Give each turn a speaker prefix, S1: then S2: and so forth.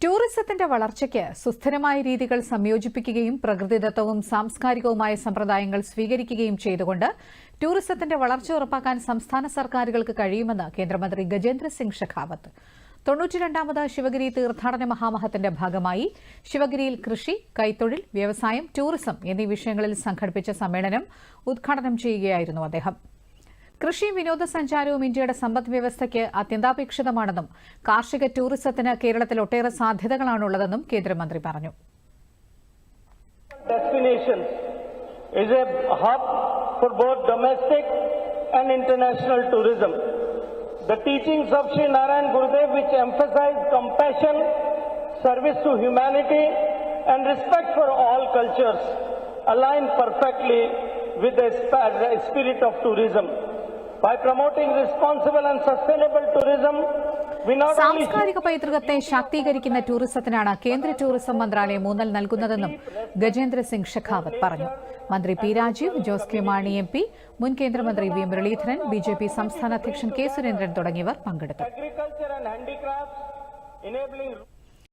S1: ടൂറിസത്തിന്റെ വളർച്ചയ്ക്ക് സുസ്ഥിരമായ രീതികൾ സംയോജിപ്പിക്കുകയും പ്രകൃതിദത്തവും സാംസ്കാരികവുമായ സമ്പ്രദായങ്ങൾ സ്വീകരിക്കുകയും ചെയ്തുകൊണ്ട് ടൂറിസത്തിന്റെ വളർച്ച ഉറപ്പാക്കാൻ സംസ്ഥാന സർക്കാരുകൾക്ക് കഴിയുമെന്ന് കേന്ദ്രമന്ത്രി ഗജേന്ദ്ര സിംഗ് ഷെഖാവത്ത് തൊണ്ണൂറ്റിരണ്ടാമത് ശിവഗിരി തീർത്ഥാടന മഹാമഹത്തിന്റെ ഭാഗമായി ശിവഗിരിയിൽ കൃഷി കൈത്തൊഴിൽ വ്യവസായം ടൂറിസം എന്നീ വിഷയങ്ങളിൽ സംഘടിപ്പിച്ച സമ്മേളനം ഉദ്ഘാടനം ചെയ്യുകയായിരുന്നു അദ്ദേഹം. കൃഷിയും വിനോദസഞ്ചാരവും ഇന്ത്യയുടെ സമ്പദ് വ്യവസ്ഥയ്ക്ക് അത്യന്താപേക്ഷിതമാണെന്നും കാർഷിക ടൂറിസത്തിന് കേരളത്തിൽ ഒട്ടേറെ സാധ്യതകളാണുള്ളതെന്നും കേന്ദ്രമന്ത്രി പറഞ്ഞു
S2: is a hub for both domestic and international tourism. The teachings of Sri Narayan Gurudev, which emphasize compassion, service to humanity, and respect for all cultures, align perfectly with the spirit of tourism. By promoting responsible and sustainable tourism, we not only
S1: സാംസ്കാരിക പൈതൃകത്തെ ശാക്തീകരിക്കുന്ന ടൂറിസത്തിനാണ് കേന്ദ്ര tourism മന്ത്രാലയം ഊന്നൽ നൽകുന്നതെന്നും ഗജേന്ദ്ര സിംഗ് ഷെഖാവത്ത് പറഞ്ഞു. മന്ത്രി P Rajeev Jose K Mani M P മുൻ കേന്ദ്രമന്ത്രി V Muraleedharan B J P സംസ്ഥാന അധ്യക്ഷൻ കെ സുരേന്ദ്രൻ തുടങ്ങിയവർ പങ്കെടുത്തു.